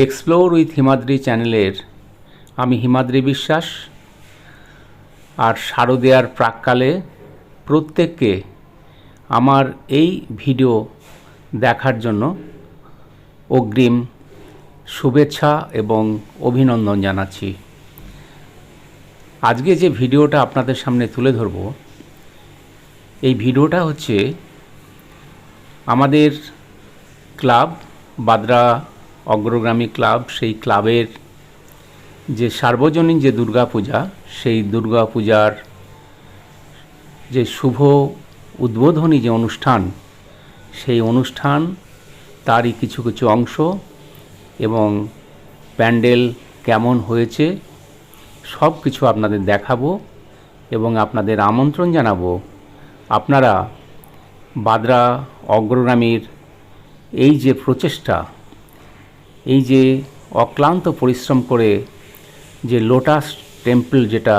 Explore with Himadri চ্যানেলের আমি হিমাদ্রি বিশ্বাস আর শারদীয়ার প্রাককালে প্রত্যেককে আমার এই ভিডিও দেখার জন্য অগ্রিম শুভেচ্ছা এবং অভিনন্দন জানাচ্ছি। আজকে যে ভিডিওটা আপনাদের সামনে তুলে ধরব, এই ভিডিওটা হচ্ছে আমাদের ক্লাব বাদরা অগ্রগামী ক্লাব, সেই ক্লাবের যে সার্বজনীন যে দুর্গাপূজা, সেই দুর্গাপূজার যে শুভ উদ্বোধনী যে অনুষ্ঠান, সেই অনুষ্ঠান তারই কিছু কিছু অংশ এবং প্যান্ডেল কেমন হয়েছে, সব কিছু আপনাদের দেখাবো এবং আপনাদের আমন্ত্রণ জানাব। আপনারা বাদরা অগ্রগামীর এই যে প্রচেষ্টা এই যে অক্লান্ত পরিশ্রম করে যে লোটাস টেম্পল যেটা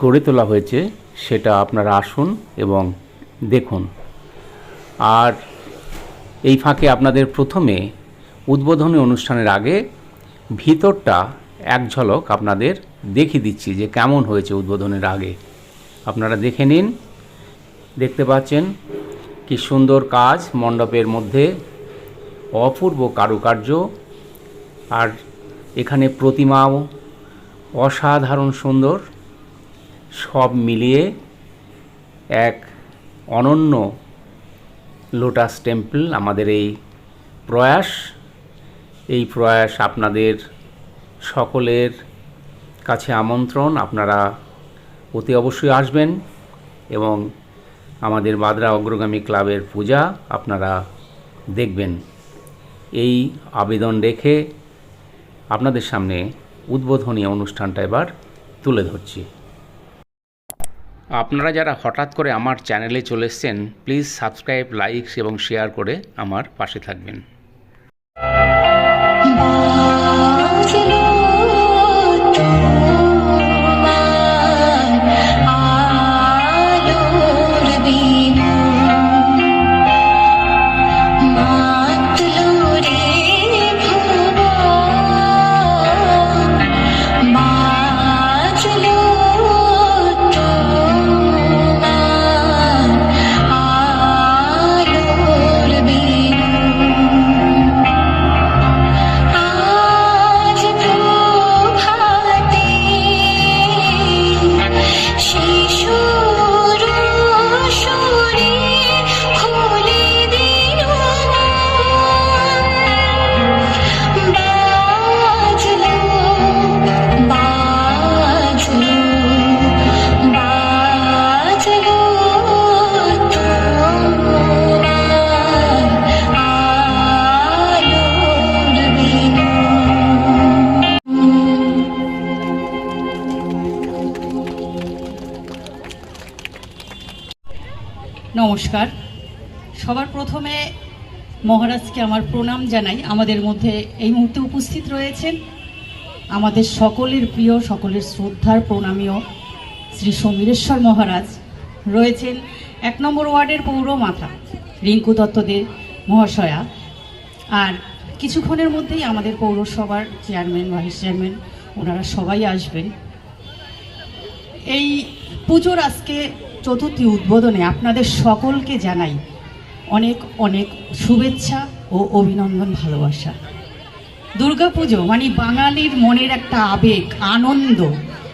গড়ে তোলা হয়েছে, সেটা আপনারা আসুন এবং দেখুন। আর এই ফাঁকে আপনাদের প্রথমে উদ্বোধনী অনুষ্ঠানের আগে ভিতরটা এক ঝলক আপনাদের দেখিয়ে দিচ্ছি যে কেমন হয়েছে উদ্বোধনের আগে। আপনারা দেখে নিন, দেখতে পাচ্ছেন কি সুন্দর কাজ মণ্ডপের মধ্যে অপূর্ব কারুকার্য। আর এখানে প্রতিমাও অসাধারণ সুন্দর। সব মিলিয়ে এক অনন্য লোটাস টেম্পল আমাদের এই প্রয়াস। এই প্রয়াস আপনাদের সকলের কাছে আমন্ত্রণ। আপনারা অতি অবশ্যই আসবেন এবং আমাদের বাদরা অগ্রগামী ক্লাবের পূজা আপনারা দেখবেন। এই আবেদন রেখে আপনাদের সামনে উদ্বোধনী অনুষ্ঠানটা এবার তুলে ধরছি। আপনারা যারা হঠাৎ করে আমার চ্যানেলে চলে এসছেন প্লিজ সাবস্ক্রাইব লাইক এবং শেয়ার করে আমার পাশে থাকবেন। নমস্কার। সবার প্রথমে মহারাজকে আমার প্রণাম জানাই। আমাদের মধ্যে এই মুহূর্তে উপস্থিত রয়েছেন আমাদের সকলের প্রিয়, সকলের শ্রদ্ধার প্রণামীয় শ্রী সমীরেশ্বর মহারাজ। রয়েছেন এক নম্বর ওয়ার্ডের পৌর মাথা রিঙ্কু দত্তদের মহাশয়া। আর কিছুক্ষণের মধ্যেই আমাদের পৌরসভার চেয়ারম্যান, ভাইস চেয়ারম্যান, ওনারা সবাই আসবেন। এই পুজোর আজকে চতুর্থী উদ্বোধনে আপনাদের সকলকে জানাই অনেক অনেক শুভেচ্ছা ও অভিনন্দন ভালোবাসা। দুর্গাপুজো মানে বাঙালির মনের একটা আবেগ, আনন্দ।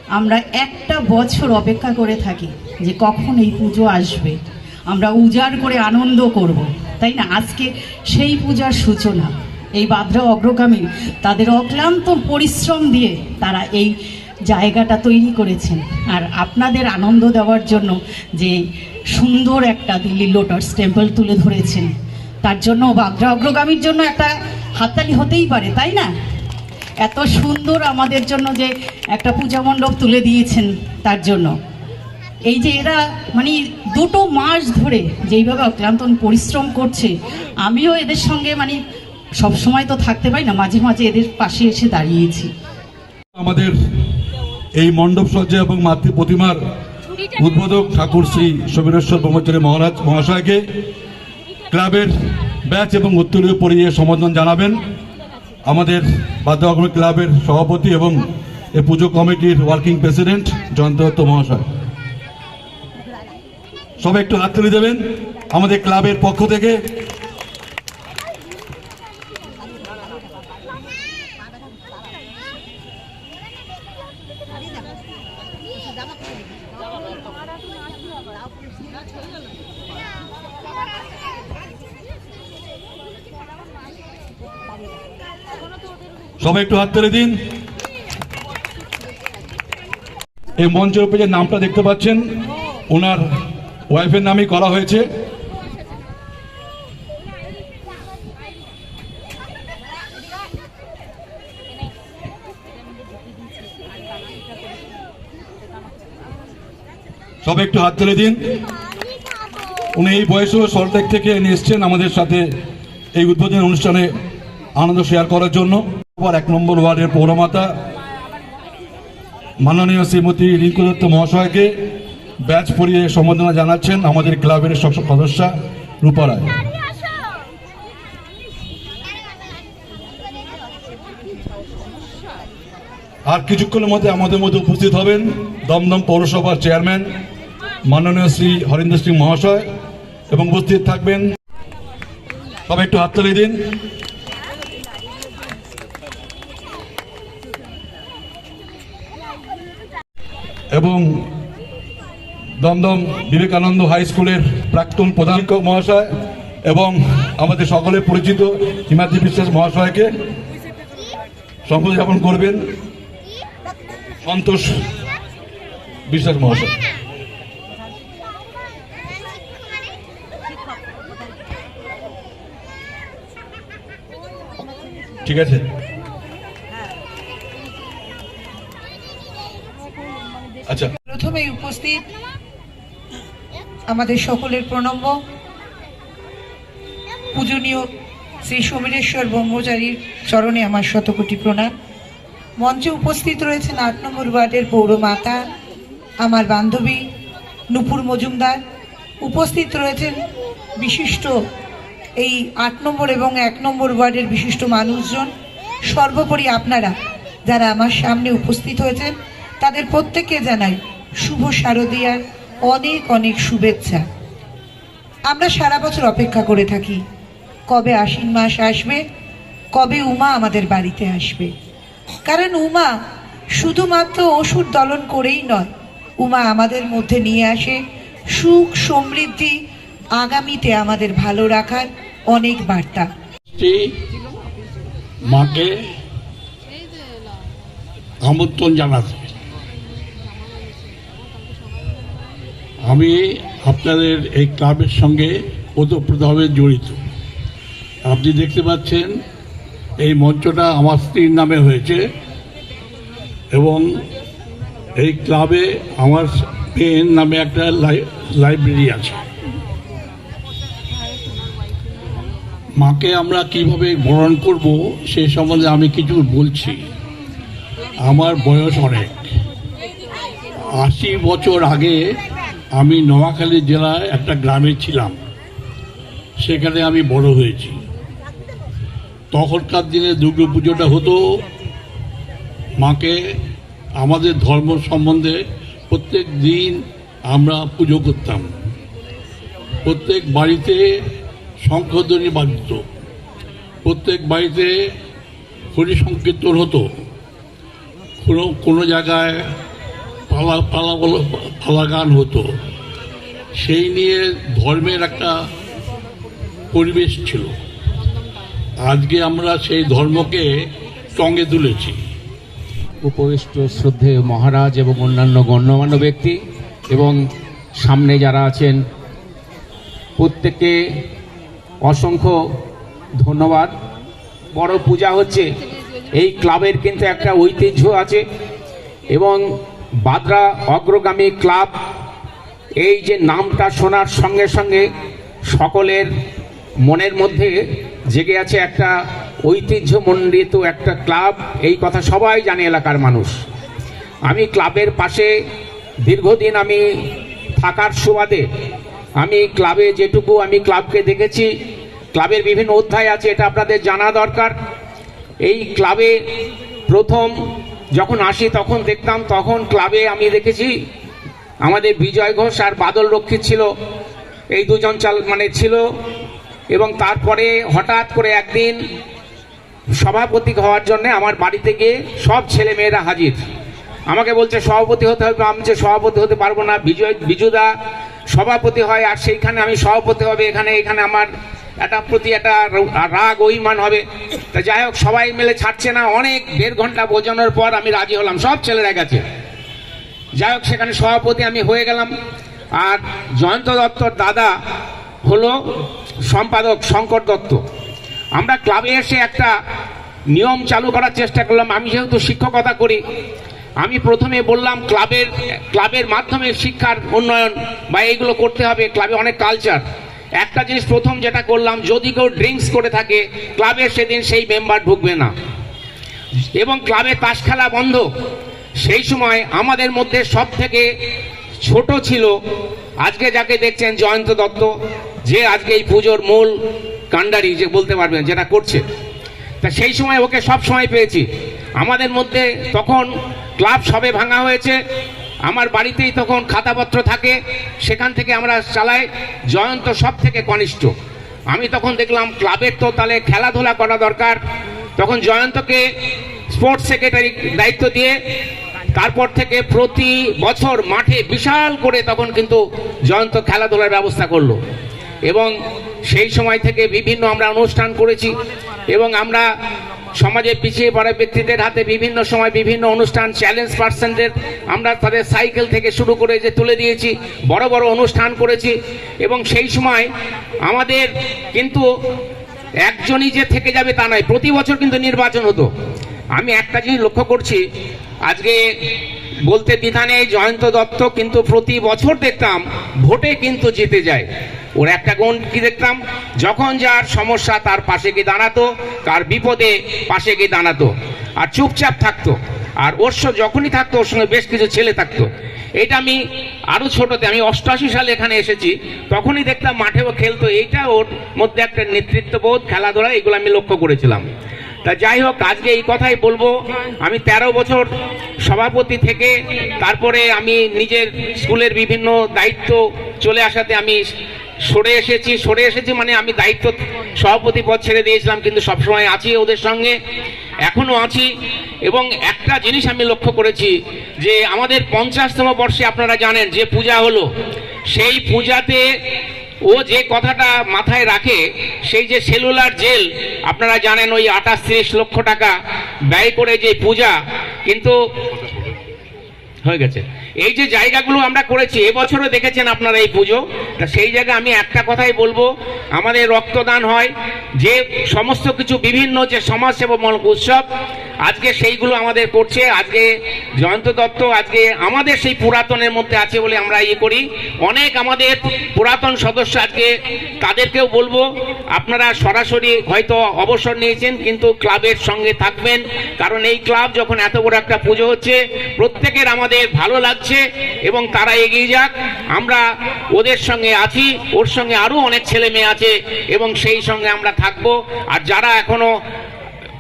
আমরা একটা বছর অপেক্ষা করে থাকি যে কখন এই পুজো আসবে। আমরা উজাড় করে আনন্দ করব। তাই না? আজকে সেই পূজার সূচনা। এই বাদ্রা অগ্রগামী তাদের অক্লান্ত পরিশ্রম দিয়ে তারা এই জায়গাটা তৈরি করেছেন। আর আপনাদের আনন্দ দেওয়ার জন্য যে সুন্দর একটা দিল্লি লোটাস টেম্পল তুলে ধরেছেন। তার জন্য বাদ্রা অগ্রগামীর জন্য একটা হাততালি হতেই পারে, তাই না? এত সুন্দর আমাদের জন্য যে একটা পূজা মণ্ডপ তুলে দিয়েছেন তার জন্য। এই যে এরা মানে দুটো মাস ধরে যেইভাবে অক্লান্ত পরিশ্রম করছে, আমিও এদের সঙ্গে মানে সব সময় তো থাকতে পারি না, মাঝে মাঝে এদের পাশে এসে দাঁড়িয়েছি। আমাদের এই মণ্ডপ সজ্জা এবং মাতৃ প্রতিমার উদ্বোধক ঠাকুর শ্রী সমীরেশ্বর ব্রহ্মচারী মহারাজ মহাশয়কে ক্লাবের ব্যাচ এবং উত্তরীয় পরিয়ে সম্বোধন জানাবেন। আমাদের বাদ্যকর্মী ক্লাবের সভাপতি এবং এ পুজো কমিটির ওয়ার্কিং প্রেসিডেন্ট জয়ন্ত দত্ত মহাশয়। সবাই একটু হাততালি দেবেন। আমাদের ক্লাবের পক্ষ থেকে সবাই একটু হাত তুলে দিন। এই মঞ্চের উপরে যে নামটা দেখতে পাচ্ছেন। ওনার ওয়াইফের নামই করা হয়েছে। সব একটু হাত তুলে দিন। উনি এই বয়সেও সল্টেক থেকে নিয়ে এসছেন আমাদের সাথে এই উদ্বোধনী অনুষ্ঠানে আনন্দ শেয়ার করার জন্য। এক নম্বর ওয়ার্ডের পৌরমাতা, মাননীয় শ্রীমতী রিঙ্কু দত্ত মহাশয়কে ব্যাচ পরিয়ে সম্বোধনা জানাচ্ছেন আমাদের ক্লাবের সব সদস্যা রূপা রায়। আর কিছুক্ষণের মধ্যে আমাদের মধ্যে উপস্থিত হবেন দমদম পৌরসভার চেয়ারম্যান, মাননীয় শ্রী হরিন্দ্র সিং মহাশয় এবং উপস্থিত থাকবেন। সবাই একটু হাততালি দিন। এবং দমদম বিবেকানন্দ হাই স্কুলের প্রাক্তন প্রধান শিক্ষক মহাশয় এবং আমাদের সকলে পরিচিত হিমাদ্রি বিশ্বাস মহাশয়কে সম্বোধন যাপন করবেন সন্তোষ বিশ্বাস মহাশয়। ঠিক আছে। আচ্ছা। প্রথমেই উপস্থিত আমাদের সকলের প্রণম্য। পূজনীয় শ্রী সমীরেশ্বর ব্রহ্মচারীর চরণে আমার শতকোটি প্রণাম। মঞ্চে উপস্থিত রয়েছেন আট নম্বর ওয়ার্ডের পৌরমাতা আমার বান্ধবী নুপুর মজুমদার। উপস্থিত রয়েছেন বিশিষ্ট এই আট নম্বর এবং এক নম্বর ওয়ার্ডের বিশিষ্ট মানুষজন। সর্বোপরি আপনারা যারা আমার সামনে উপস্থিত হয়েছেন তাদের প্রত্যেককে জানাই শুভ শারদীয়ার অনেক অনেক শুভেচ্ছা। আমরা সারা বছর অপেক্ষা করে থাকি, কবে আশ্বিন মাস আসবে, কবে উমা আমাদের বাড়িতে আসবে। কারণ উমা শুধুমাত্র অসুর দলন করেই নয়, উমা আমাদের মধ্যে নিয়ে আসে সুখ সমৃদ্ধি, আগামীতে আমাদের ভালো রাখার অনেক বার্তা। মাকে আমন্ত্রণ জানাতে। আমি আপনাদের এই ক্লাবের সঙ্গে ওতপ্রোতভাবে জড়িত। আপনি দেখতে পাচ্ছেন, এই মঞ্চটা আমার স্ত্রীর নামে হয়েছে এবং এই ক্লাবে আমার পেন নামে একটা লাই- লাইব্রেরি আছে। মাকে আমরা কীভাবে বরণ করব সে সম্বন্ধে আমি কিছু বলছি। আমার বয়স অনেক। আশি বছর আগে আমি নোয়াখালী জেলায় একটা গ্রামে ছিলাম। সেখানে আমি বড় হয়েছি। তখনকার দিনে দুর্গা পুজোটা হতো। মাকে আমাদের ধর্ম সম্বন্ধে প্রত্যেক দিন আমরা পুজো করতাম। প্রত্যেক বাড়িতে শঙ্খধ্বনি বাজত। প্রত্যেক বাড়িতে হরি সংকীর্তন হতো। কোনো কোনো জায়গায় পালা পালা পালা গান হতো। সেই নিয়ে ধর্মের একটা পরিবেশ ছিল। আজকে আমরা সেই ধর্মকে টঙ্গে তুলেছি। উপবিষ্ট, শ্রদ্ধেয় মহারাজ এবং অন্যান্য গণ্যমান্য ব্যক্তি এবং সামনে যারা আছেন, প্রত্যেককে অসংখ্য ধন্যবাদ। বড় পূজা হচ্ছে। এই ক্লাবের কিন্তু একটা ঐতিহ্য আছে এবং বাদরা অগ্রগামী ক্লাব, এই যে নামটা শোনার সঙ্গে সঙ্গে সকলের মনের মধ্যে জেগে আছে একটা ঐতিহ্যমণ্ডিত একটা ক্লাব। এই কথা সবাই জানে এলাকার মানুষ। আমি ক্লাবের পাশে দীর্ঘদিন আমি থাকার সুবাদে আমি ক্লাবে যেটুকু আমি ক্লাবকে দেখেছি, ক্লাবের বিভিন্ন অধ্যায় আছে, এটা আপনাদের জানা দরকার। এই ক্লাবে প্রথম যখন আসি তখন দেখতাম, তখন ক্লাবে আমি দেখেছি, আমাদের বিজয় ঘোষ আর বাদল রক্ষিত ছিল। এই দুজন চাল মানে ছিল। এবং তারপরে হঠাৎ করে একদিন সভাপতি হওয়ার জন্য আমার বাড়িতে গিয়ে সব ছেলে মেয়েরা হাজির। আমাকে বলছে, সভাপতি হতে হবে। আমি যে সভাপতি হতে পারব না, বিজয়, বিজুদা সভাপতি হয় আর সেইখানে আমি সভাপতি হবে, এখানে এখানে আমার একটা প্রতি একটা রাগ, অভিমান হবে। তা যাই হোক, সবাই মিলে ছাড়ছে না। অনেক দেড় ঘণ্টা বোঝানোর পর আমি রাজি হলাম। সব ছেলেরা গেছে। যাই হোক, সেখানে সভাপতি আমি হয়ে গেলাম। আর জয়ন্ত দত্তর দাদা হলো সম্পাদক শঙ্কর দত্ত। আমরা ক্লাবে এসে একটা নিয়ম চালু করার চেষ্টা করলাম। আমি যেহেতু শিক্ষকতা করি, আমি প্রথমে বললাম, ক্লাবের ক্লাবের মাধ্যমে শিক্ষার উন্নয়ন বা এইগুলো করতে হবে। ক্লাবে অনেক কালচার একটা জিনিস প্রথম যেটা করলাম, যদি কেউ ড্রিঙ্কস করে থাকে, ক্লাবে সেদিন সেই মেম্বার ঢুকবে না। এবং ক্লাবে তাস খেলা বন্ধ। সেই সময় আমাদের মধ্যে সব থেকে ছোট ছিল, আজকে যাকে দেখছেন জয়ন্ত দত্ত, যে আজকে এই পুজোর মূল কাণ্ডারি, যে বলতে পারবেন, যেটা করছে। তা সেই সময় ওকে সব সময় পেয়েছি। আমাদের মধ্যে তখন ক্লাব সবে ভাঙা হয়েছে। আমার বাড়িতেই তখন খাতাপত্র থাকে, সেখান থেকে আমরা চালাই। জয়ন্ত সব থেকে কনিষ্ঠ। আমি তখন দেখলাম ক্লাবের তো তাহলে খেলাধুলা করা দরকার। তখন জয়ন্তকে স্পোর্টস সেক্রেটারি দায়িত্ব দিয়ে, তারপর থেকে প্রতি বছর মাঠে বিশাল করে তখন কিন্তু জয়ন্ত খেলাধুলার ব্যবস্থা করল। এবং সেই সময় থেকে বিভিন্ন আমরা অনুষ্ঠান করেছি এবং আমরা সমাজে পিছিয়ে পড়া ব্যক্তিদের হাতে বিভিন্ন সময় বিভিন্ন অনুষ্ঠান চ্যালেঞ্জ পার্সনদের আমরা তাদের সাইকেল থেকে শুরু করে যে তুলে দিয়েছি, বড় বড় অনুষ্ঠান করেছি। এবং সেই সময় আমাদের কিন্তু একজনই যে থেকে যাবে তা নয়, প্রতি বছর কিন্তু নির্বাচন হতো। আমি একটা জিনিস লক্ষ্য করছি, আজকে বলতে দ্বিধা নেই, জয়ন্ত দত্ত, কিন্তু প্রতি বছর দেখতাম ভোটে কিন্তু জিতে যায়। ওর একটা গুণ কি দেখতাম? যখন যার সমস্যা তার পাশে গিয়ে দাঁড়াতো, তার বিপদে পাশে গিয়ে দাঁড়াতো আর চুপচাপ থাকতো। আর ওর যখনই থাকতো, ওর সঙ্গে বেশ কিছু ছেলে থাকতো। এটা আমি আরও ছোটতে, আমি অষ্টআশি সালে এখানে এসেছি, তখনই দেখতাম মাঠেও খেলতো। এইটা ওর মধ্যে একটা নেতৃত্ববোধ, খেলাধুলা, এগুলো আমি লক্ষ্য করেছিলাম। তা যাই হোক, আজকে এই কথাই বলব। আমি ১৩ বছর সভাপতি থেকে, তারপরে আমি নিজের স্কুলের বিভিন্ন দায়িত্ব চলে আসাতে আমি সরে এসেছি। সরে এসেছি মানে আমি দায়িত্ব সভাপতি পদ ছেড়ে দিয়েছিলাম, কিন্তু সবসময় আছি ওদের সঙ্গে, এখনও আছি। এবং একটা জিনিস আমি লক্ষ্য করেছি, যে আমাদের পঞ্চাশতম বর্ষে আপনারা জানেন যে পূজা হলো, সেই পূজাতে ও যে কথাটা মাথায় রাখে সেই যে সেলুলার জেল আপনারা জানেন ওই আঠাশ তিরিশ লক্ষ টাকা ব্যয় করে যে পূজা কিন্তু হয়ে গেছে। এই যে জায়গাগুলো আমরা করেছি, এবছরও দেখেছেন আপনারা এই পুজো। তা সেই জায়গায় আমি একটা কথাই বলব, আমাদের রক্তদান হয়, যে সমস্ত কিছু বিভিন্ন যে সমাজসেবামূলক উৎসব, আজকে সেইগুলো আমাদের করছে, আজকে জয়ন্ত দত্ত, আজকে আমাদের সেই পুরাতনের মধ্যে আছে বলে আমরা ইয়ে করি। অনেক আমাদের পুরাতন সদস্য আজকে তাদেরকেও বলব, আপনারা সরাসরি হয়তো অবসর নিয়েছেন, কিন্তু ক্লাবের সঙ্গে থাকবেন, কারণ এই ক্লাব যখন এত বড় একটা পুজো হচ্ছে, প্রত্যেকের আমাদের ভালো লাগছে। এবং তারা এগিয়ে যাক। আমরা ওদের সঙ্গে আছি, ওর সঙ্গে আরও অনেক ছেলে মেয়ে আছে এবং সেই সঙ্গে আমরা থাকব। আর যারা এখনও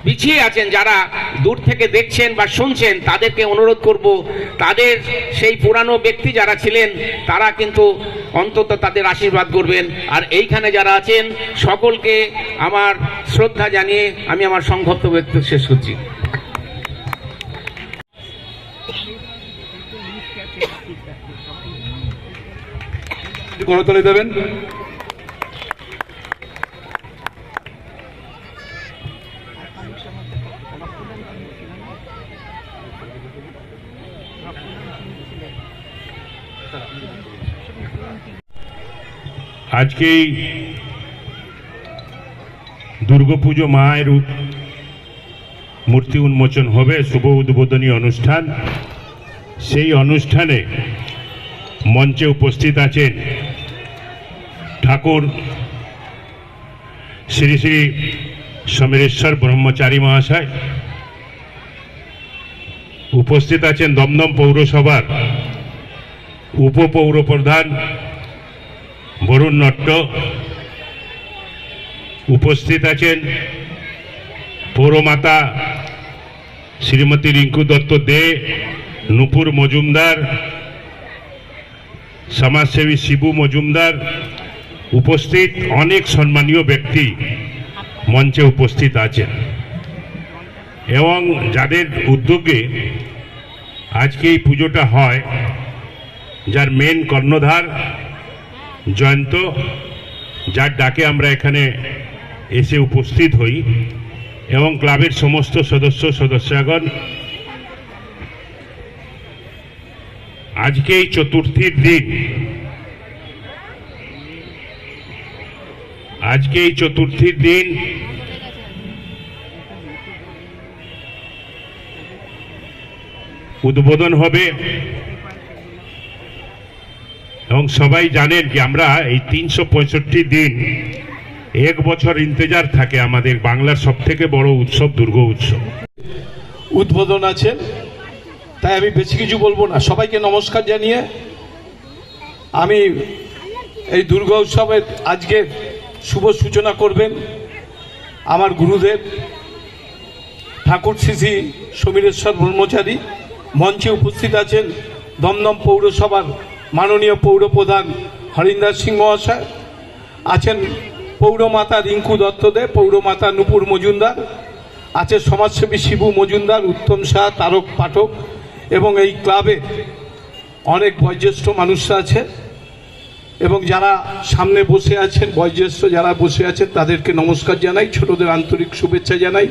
পিছিয়ে আছেন, যারা দূর থেকে দেখছেন বা শুনছেন, তাদেরকে অনুরোধ করব, তাদের সেই পুরানো ব্যক্তি যারা ছিলেন, তারা কিন্তু অন্তত তাদের আশীর্বাদ করবেন। আর এইখানে যারা আছেন, সকলকে আমার শ্রদ্ধা জানিয়ে আমি আমার সংক্ষিপ্ত বক্তব্য শেষ করছি। করতালি দেবেন। আজকেই দুর্গাপুজো মায়ের মূর্তি উন্মোচন হবে, শুভ উদ্বোধনী অনুষ্ঠান। সেই অনুষ্ঠানে মঞ্চে উপস্থিত আছেন ঠাকুর শ্রী শ্রী সমীরেশ্বর ব্রহ্মচারী মহাশয় উপস্থিত আছেন দমদম পৌরসভার উপপৌর প্রধান বরুণ নট্ট, উপস্থিত আছেন পৌরমাতা শ্রীমতী রিঙ্কু দত্ত দে, নুপুর মজুমদার, সমাজসেবী শিবু মজুমদার উপস্থিত অনেক সম্মানীয় ব্যক্তি মঞ্চে উপস্থিত আছেন। এবং যাদের উদ্যোগে আজকে এই পুজোটা হয়, যার মেন কর্ণধার জয়ন্ত, যার ডাকে আমরা এখানে এসে উপস্থিত হই এবং ক্লাবের সমস্ত সদস্য, সদস্যগণ। আজকে এই চতুর্থীর দিন আজকে এই চতুর্থীর দিন। উদ্বোধন হবে। এবং সবাই জানেন যে আমরা এই তিনশো পঁয়ষট্টি দিন, এক বছর ইন্তজার থাকে আমাদের বাংলার সব থেকে বড় উৎসব, দুর্গ উৎসব। উদ্বোধন আছে। তাই আমি বেশি কিছু বলব না। সবাইকে নমস্কার জানিয়ে আমি এই দুর্গা উৎসবের আজকে শুভ সূচনা করবেন আমার গুরুদেব, ঠাকুর শ্রী সমীরেশ্বর ব্রহ্মচারী, মঞ্চে উপস্থিত আছেন দমদম পৌরসভার মাননীয় পৌরপ্রধান হরিন্দার সিং মহাশয়, আছেন পৌরমাতা রিঙ্কু দত্তদেব, পৌরমাতা নুপুর মজুমদার, আছে সমাজসেবী শিবু মজুমদার, উত্তম শাহ তারক পাঠক, এবং এই ক্লাবে অনেক বয়োজ্যেষ্ঠ মানুষরা আছে। এবং যারা সামনে বসে আছেন, বয়োজ্যেষ্ঠ যারা বসে আছেন, তাদেরকে নমস্কার জানাই, ছোটদের আন্তরিক শুভেচ্ছা জানাই।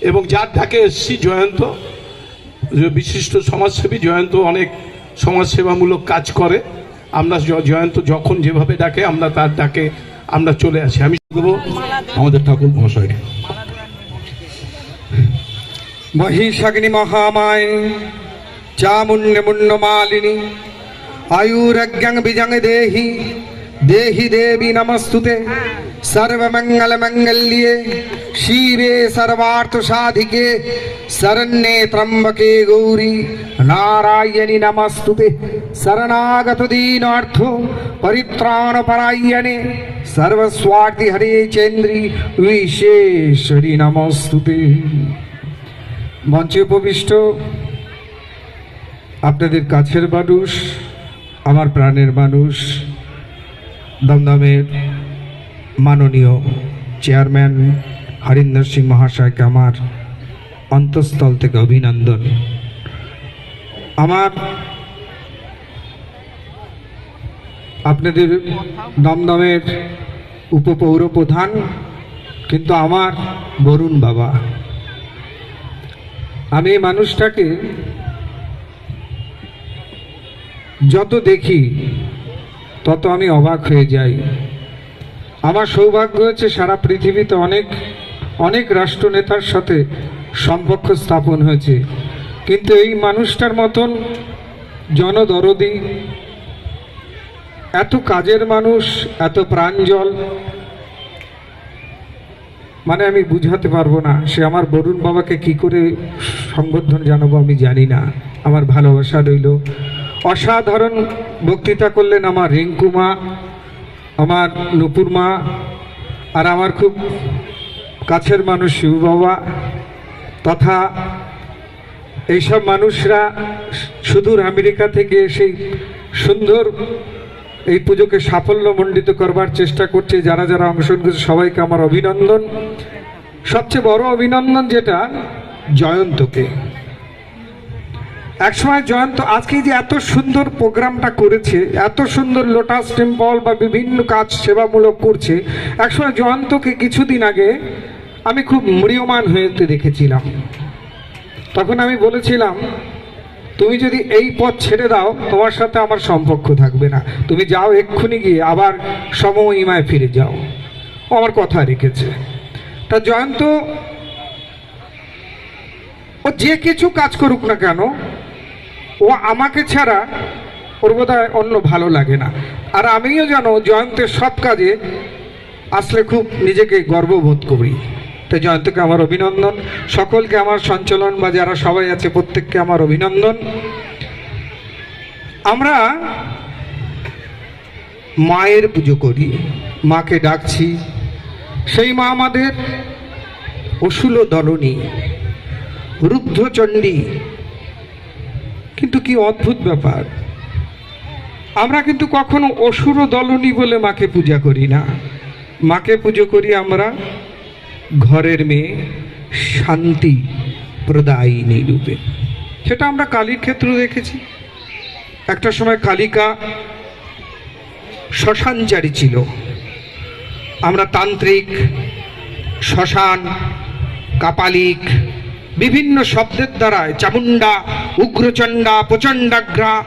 এবং যার ডাকে এসছি, জয়ন্ত বিশিষ্ট সমাজসেবী, জয়ন্ত অনেক সমাজসেবামূলক কাজ করে। আমরা জয়ন্ত যখন যেভাবে ডাকে, আমরা তার ডাকে আমরা চলে আসি। আমি দেবো আমাদের ঠাকুর মহাশয়। মহিষাগ্নি মহামায় চামুণ্য মুন্ডমালিনী आयुरज्ञं विजंग देहि देहि देवी नमस्तुते सर्वमंगल मंगल्ये शिवे सर्वार्थ साधिके शरण्ये त्र्यंबके गौरी नारायणि नमस्तुते शरणागत दीनार्थ परित्राण परायणे सर्वस्वार्थि हरे चेन्द्री विशेषरि नमस्तुते মঞ্চে উপবিষ্ট আপনাদের কাছের মানুষ আমার প্রাণের মানুষ, দমদমের মাননীয় চেয়ারম্যান হরিন্দর সিং মহাশয়কে আমার অন্তঃস্থল থেকে অভিনন্দন। আমার আপনাদের দমদমের উপপৌর প্রধান কিন্তু আমার বরুণ বাবা। আমি এই মানুষটাকে যত দেখি, তত আমি অবাক হয়ে যাই। আমার সৌভাগ্য হয়েছে সারা পৃথিবীতে অনেক অনেক রাষ্ট্রনেতার সাথে সম্পর্ক স্থাপন হয়েছে। কিন্তু এই মানুষটার মতন জনদরদি, এত কাজের মানুষ, এত প্রাঞ্জল মানে আমি বুঝাতে পারব না, সে আমার বরুণ বাবাকে কি করে সম্বোধন জানাব আমি জানি না। আমার ভালোবাসা রইল। অসাধারণ বক্তৃতা করলেন আমার রিঙ্কু মা, আমার নুপুর মা, আর আমার খুব কাছের মানুষ শিব বাবা, তথা এইসব মানুষরা সুদূর আমেরিকা থেকে সেই সুন্দর এই পুজোকে সাফল্যমণ্ডিত করবার চেষ্টা করছে, যারা যারা অংশগ্রহণ করছে সবাইকে আমার অভিনন্দন। সবচেয়ে বড় অভিনন্দন যেটা, জয়ন্তকে। একসময় জয়ন্ত আজকে যে এত সুন্দর প্রোগ্রামটা করেছে, এত সুন্দর লোটাস টেম্পল বা বিভিন্ন কাজ সেবামূলক করছে, একসময় জয়ন্তকে কিছুদিন আগে আমি খুব ম্রিয়মান হয়ে দেখেছিলাম। তখন আমি বলেছিলাম, তুমি যদি এই পথ ছেড়ে দাও, তোমার সাথে আমার সম্পর্ক থাকবে না। তুমি যাও এক্ষুনি গিয়ে, আবার সমমহিমায় ফিরে যাও। আমার কথা রেখেছে। তা জয়ন্ত, ও যে কিছু কাজ করুক না কেন ও আমাকে ছাড়া ওর বোধহয় অন্য ভালো লাগে না। আর আমিও জানো জয়ন্তের সব কাজে আসলে খুব নিজেকে গর্ববোধ করি। তো জয়ন্তকে আমার অভিনন্দন। সকলকে আমার সঞ্চালন বা যারা সবাই আছে প্রত্যেককে আমার অভিনন্দন। আমরা মায়ের পুজো করি, মাকে ডাকছি। সেই মা আমাদের অসুল দলনী রুদ্ধচণ্ডী কিন্তু কি অদ্ভুত ব্যাপার? আমরা কিন্তু কখনো অসুর দলনী বলে মাকে পূজা করি না। মাকে পুজো করি আমরা ঘরের মেয়ে শান্তি প্রদায়িনী রূপে। সেটা আমরা কালীর ক্ষেত্রে দেখেছি। একটা সময় কালিকা শ্মশানচারী ছিল। আমরা তান্ত্রিক, শ্মশান, কাপালিক বিভিন্ন শব্দের দ্বারায় চামুন্ডা উগ্রচণ্ডা, প্রচণ্ডাগ্রা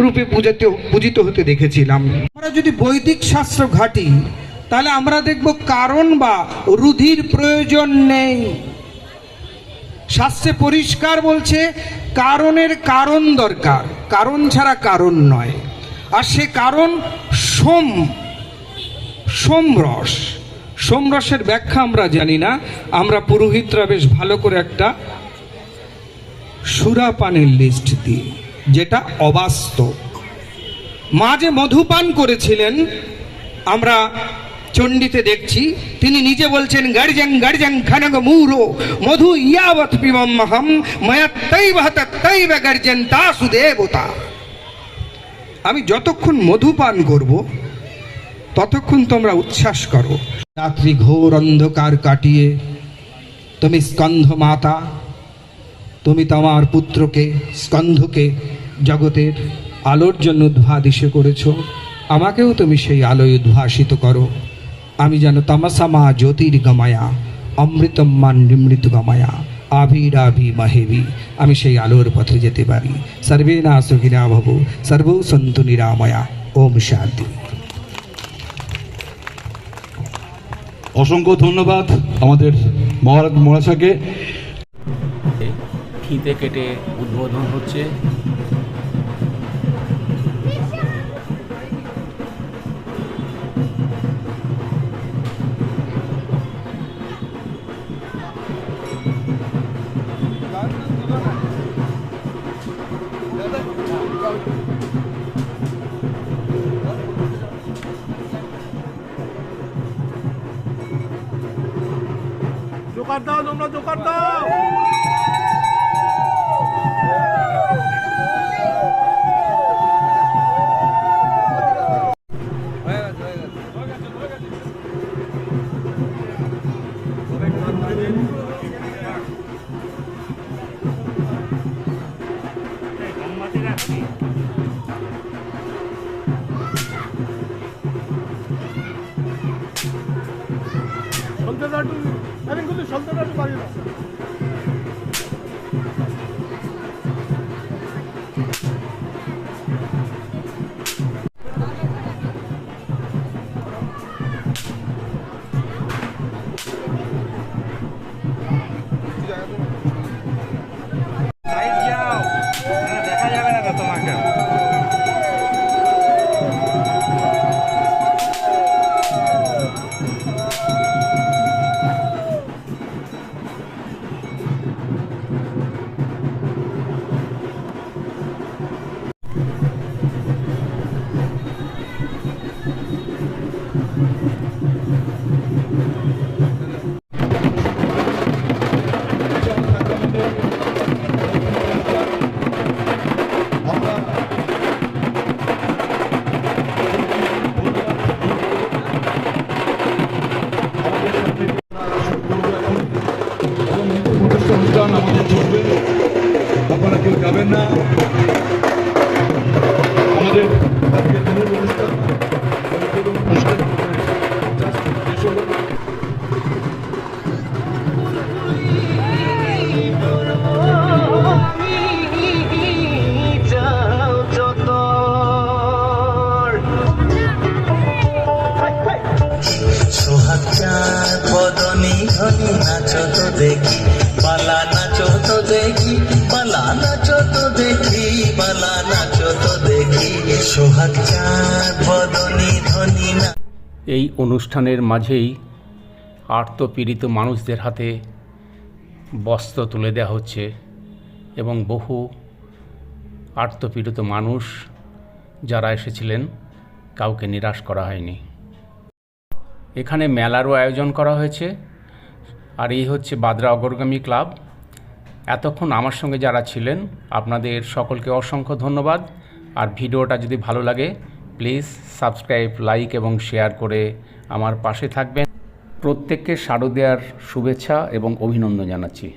রূপে পূজিত পূজিত হতে দেখেছিলাম। আমরা যদি বৈদিক শাস্ত্র ঘাটি, তাহলে আমরা দেখব কারণ বা রুধির প্রয়োজন নেই। শাস্ত্রে পরিষ্কার বলছে, কারণের কারণ দরকার। কারণ ছাড়া কারণ নয়। আর সে কারণ সোম সোমরস সোমরসের ব্যাখ্যা আমরা জানি না। আমরা পুরোহিতরা বেশ ভালো করে একটা সুরাপানের লিস্ট দিই, যেটা অবাস্তব। মা যে মধুপান করেছিলেন, আমরা চণ্ডীতে দেখছি, তিনি নিজে বলছেন, গার্জং গার্জং খনগ মূরো মধু ইয়াবৎ পিবম্মহম, ময়ত্তৈব তত্তৈব গার্জন তাসু দেবতা আমি যতক্ষণ মধুপান করব ততক্ষণ তোমরা উচ্ছ্বাস করো। রাত্রি ঘোর অন্ধকার কাটিয়ে, তুমি স্কন্ধ মাতা, তুমি তোমার পুত্রকে, স্কন্ধকে জগতের আলোর জন্য উদ্ভাদিত করেছ, আমাকেও তুমি সেই আলোয় উদ্ভাসিত করো। আমি যেন তামাসা মা জ্যোতির্গমায়া, অমৃতম মান নিমৃত গমায়া আভিরাভি মাহেবি, আমি সেই আলোর পথে যেতে পারি। সর্বে না সুখিনা ভব, সর্ব সন্তু নিরাময়া। ওম শান্তি। অসংখ্য ধন্যবাদ আমাদের মহারাজ মহাশাকে ফিতে কেটে উদ্বোধন হচ্ছে। সামনে জোকার দাও What does that do? অনুষ্ঠান দেখি, বালা নাচো তো দেখি, বালা নাচো তো দেখি, বালা নাচো তো দেখি। সোহাচার বদনি ধনি না এই অনুষ্ঠানের মাঝেই আর্তপীড়িত মানুষদের হাতে বস্ত্র তুলে দেওয়া হচ্ছে এবং বহু আর্তপীড়িত মানুষ যারা এসেছিলেন কাউকে নিরাশ করা হয়নি। এখানে মেলারও আয়োজন করা হয়েছে। আর এই হচ্ছে বাদরা অগ্রগামী ক্লাব। এতক্ষণ আমার সঙ্গে যারা ছিলেন, আপনাদের সকলকে অসংখ্য ধন্যবাদ। আর ভিডিওটা যদি ভালো লাগে, প্লিজ সাবস্ক্রাইব, লাইক এবং শেয়ার করে আমার পাশে থাকবেন। প্রত্যেককে শারদীয়ার শুভেচ্ছা এবং অভিনন্দন জানাচ্ছি।